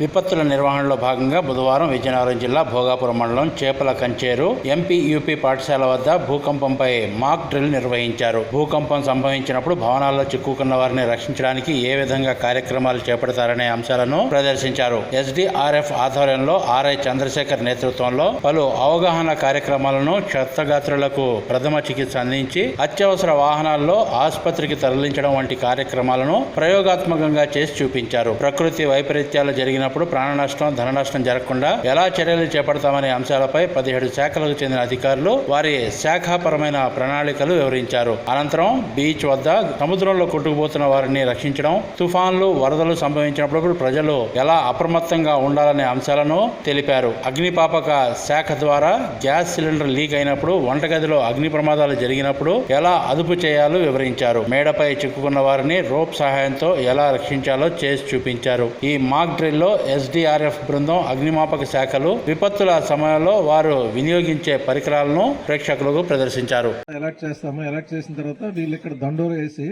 విపత్తుల నిర్వహణలో భాగంగా బుధవారం విజయనగరం జిల్లా భోగాపురం మండలం చేపల కంచేరు ఎంపీ యూపీ పాఠశాల వద్ద భూకంపంపై మాక్ డ్రిల్ నిర్వహించారు. భూకంపం సంభవించినప్పుడు భవనాల్లో చిక్కుకున్న వారిని రక్షించడానికి ఏ విధంగా కార్యక్రమాలు చేపడతారనే అంశాలను ప్రదర్శించారు. ఎస్డిఆర్ఎఫ్ ఆధ్వర్యంలో ఆర్ఐ చంద్రశేఖర్ నేతృత్వంలో పలు అవగాహన కార్యక్రమాలను క్షతగాత్రులకు ప్రథమ చికిత్స అందించి అత్యవసర వాహనాల్లో ఆసుపత్రికి తరలించడం వంటి కార్యక్రమాలను ప్రయోగాత్మకంగా చేసి చూపించారు. ప్రకృతి వైపరీత్యాలు జరిగిన జరిగినప్పుడు ప్రాణ నష్టం ధన నష్టం జరగకుండా ఎలా చర్యలు చేపడతామనే అంశాలపై పదిహేడు శాఖలకు చెందిన అధికారులు వారి శాఖాపరమైన ప్రణాళికలు వివరించారు. అనంతరం బీచ్ వద్ద సముద్రంలో కొట్టుకుపోతున్న వారిని రక్షించడం తుఫాన్లు వరదలు సంభవించినప్పుడు ప్రజలు ఎలా అప్రమత్తంగా ఉండాలనే అంశాలను తెలిపారు. అగ్నిపాపక శాఖ ద్వారా గ్యాస్ సిలిండర్ లీక్ అయినప్పుడు వంటగదిలో అగ్ని ప్రమాదాలు జరిగినప్పుడు ఎలా అదుపు చేయాలో వివరించారు. మేడపై చిక్కుకున్న వారిని రోప్ సహాయంతో ఎలా రక్షించాలో చేసి చూపించారు. ఈ మాక్ డ్రిల్లో ఎస్డిఆర్ఎఫ్ బృందం అగ్నిమాపక శాఖలు విపత్తుల సమయంలో వారు వినియోగించే పరికరాలను ప్రేక్షకులకు ప్రదర్శించారు. ఎలక్ట్ చేస్తాము. ఎలక్ట్ చేసిన తర్వాత వీళ్ళు ఇక్కడ దండోర వేసి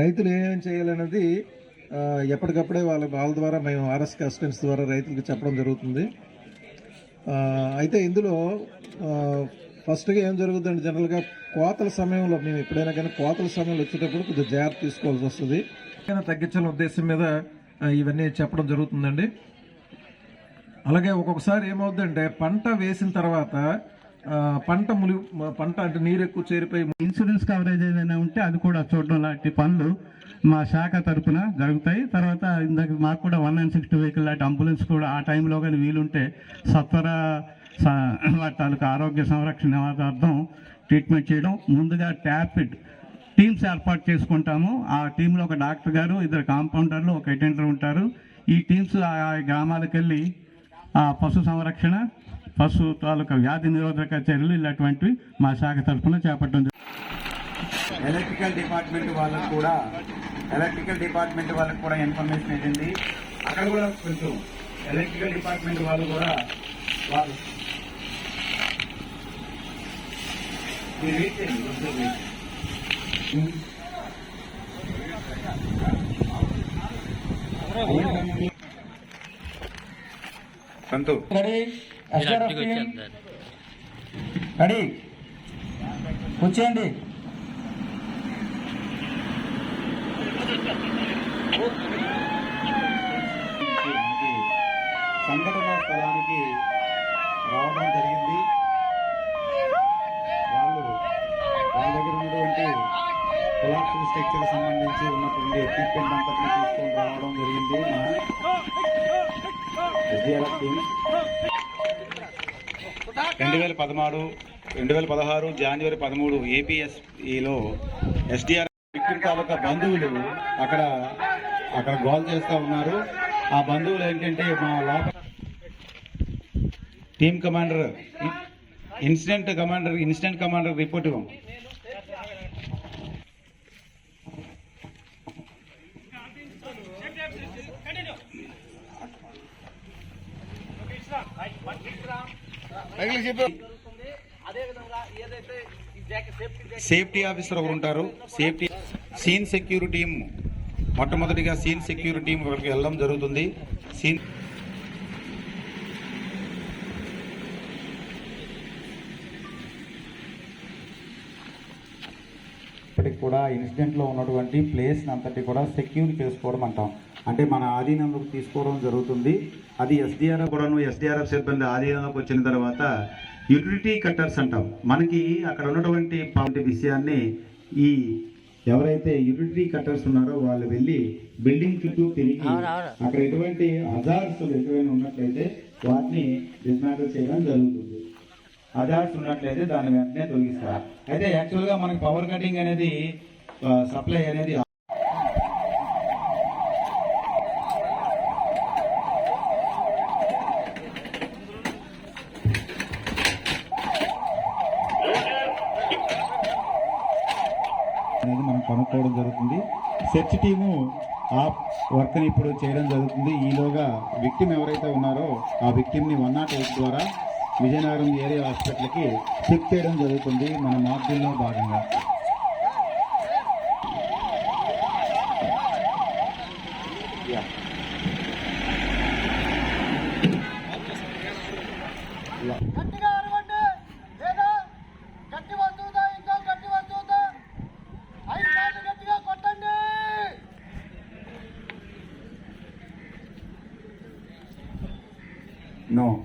రైతులు ఏమేం చేయాలనేది ఎప్పటికప్పుడే వాళ్ళ వాళ్ళ ద్వారా మేము ఆర్ఎస్కి అసిస్టెంట్స్ ద్వారా రైతులకు చెప్పడం జరుగుతుంది. అయితే ఇందులో ఫస్ట్గా ఏం జరుగుతుందంటే జనరల్గా కోతల సమయంలో మేము ఎప్పుడైనా కానీ కోతల సమయంలో వచ్చేటప్పుడు కొద్దిగా జాగ్రత్త తీసుకోవాల్సి వస్తుంది. తగ్గించాలనే ఉద్దేశం మీద ఇవన్నీ చెప్పడం జరుగుతుందండి. అలాగే ఒక్కొక్కసారి ఏమవుతుందంటే పంట వేసిన తర్వాత పంట ములి పంట అంటే నీరు ఎక్కువ చేరిపోయి ఇన్సూరెన్స్ కవరేజ్ ఏదైనా ఉంటే అది కూడా చూడడం లాంటి పనులు మా శాఖ తరపున జరుగుతాయి. తర్వాత ఇందాక మాకు కూడా వన్ నైన్ సిక్స్టీ వెహికల్ లాంటి అంబులెన్స్ కూడా ఆ టైంలో కానీ వీలుంటే సత్వర వాటి తాలూకా ఆరోగ్య సంరక్షణ అర్థం ట్రీట్మెంట్ చేయడం. ముందుగా ట్యాపిడ్ టీమ్స్ ఏర్పాటు చేసుకుంటాము. ఆ టీంలో ఒక డాక్టర్ గారు ఇద్దరు కాంపౌండర్లు ఒక అటెండర్ ఉంటారు. ఈ టీమ్స్ ఆ గ్రామాలకు వెళ్ళి ఆ పశు సంరక్షణ పశు తాలూకా వ్యాధి నిరోధక చర్యలు ఇలాంటివి మా శాఖ తరఫున చేపట్టడం ఎలక్ట్రికల్ డిపార్ట్మెంట్ వాళ్ళకు కూడా ఎలక్ట్రికల్ డిపార్ట్మెంట్ వాళ్ళకి కూడా ఇన్ఫర్మేషన్ ఇచ్చింది అక్కడ కూడా కొంచెం ఎలక్ట్రికల్ డిపార్ట్మెంట్ వాళ్ళు కూడా వాళ్ళు మీరు వెయిట్ చేయండి, కొంచెం వెయిట్ చేయండి. సంతు. రెడీ మనకి సంఘటన స్థలానికి రావడం జరిగింది వాళ్ళు వాళ్ళ దగ్గర ఉన్నటువంటి కొలాప్షన్ స్ట్రక్చర్ సంబంధించి ఉన్నటువంటి ఎక్విప్మెంట్ అంతటిని తీసుకొని రావడం జరిగింది. మన టీం రెండు వేల పదమూడు రెండు వేల పదహారు జనవరి పదమూడు ఏపీఎస్ఈలో ఎస్డిఆర్ విక్టిమ్ తాలూకా బంధువులు అక్కడ అక్కడ గోల్ చేస్తూ ఉన్నారు. ఆ బంధువులు ఏంటంటే మా లోపల team commander incident commander incident commander report ఇవ్వం సేఫ్టీ ఆఫీసర్ ఒకరు ఉంటారు? సేఫ్టీ సీన్ సెక్యూరిటీ మొట్టమొదటిగా సీన్ సెక్యూరిటీ టీం ఇక్కడికి వెళ్ళడం జరుగుతుంది. సీన్ ఇప్పటికి కూడా ఇన్సిడెంట్లో ఉన్నటువంటి ప్లేస్ అంతటి కూడా సెక్యూర్ చేసుకోవడం అంటాం. అంటే మన ఆధీనంలోకి తీసుకోవడం జరుగుతుంది. అది ఎస్డిఆర్ఎఫ్ కూడా ఎస్డిఆర్ఎఫ్ సిబ్బంది ఆధీనంలోకి వచ్చిన తర్వాత యూటిలిటీ కట్టర్స్ అంటాం. మనకి అక్కడ ఉన్నటువంటి విషయాన్ని ఈ ఎవరైతే యూటిలిటీ కట్టర్స్ ఉన్నారో వాళ్ళు వెళ్ళి బిల్డింగ్ చుట్టూ తిరిగి అక్కడ ఎటువంటి హజార్స్ ఎటువంటి ఉన్నట్లయితే వాటిని డిస్మాంటిల్ చేయడం జరుగుతుంది. అజార్స్ ఉన్నట్లయితే దాన్ని వెంటనే తొలగిస్తారు. అయితే యాక్చువల్గా మనకి పవర్ కటింగ్ అనేది సప్లై అనేది అనేది మనం కనుక్కోవడం జరుగుతుంది. సెర్చ్ టీము ఆ వర్క్ని ఇప్పుడు చేయడం జరుగుతుంది. ఈలోగా విక్టిమ్ ఎవరైతే ఉన్నారో ఆ విక్టిమ్ని వన్ నాట్ ఎయిట్ ద్వారా విజయనగరం ఏరియా హాస్పిటల్కి షిఫ్ట్ చేయడం జరుగుతుంది మన మార్పుల్లో భాగంగా. Yeah. No.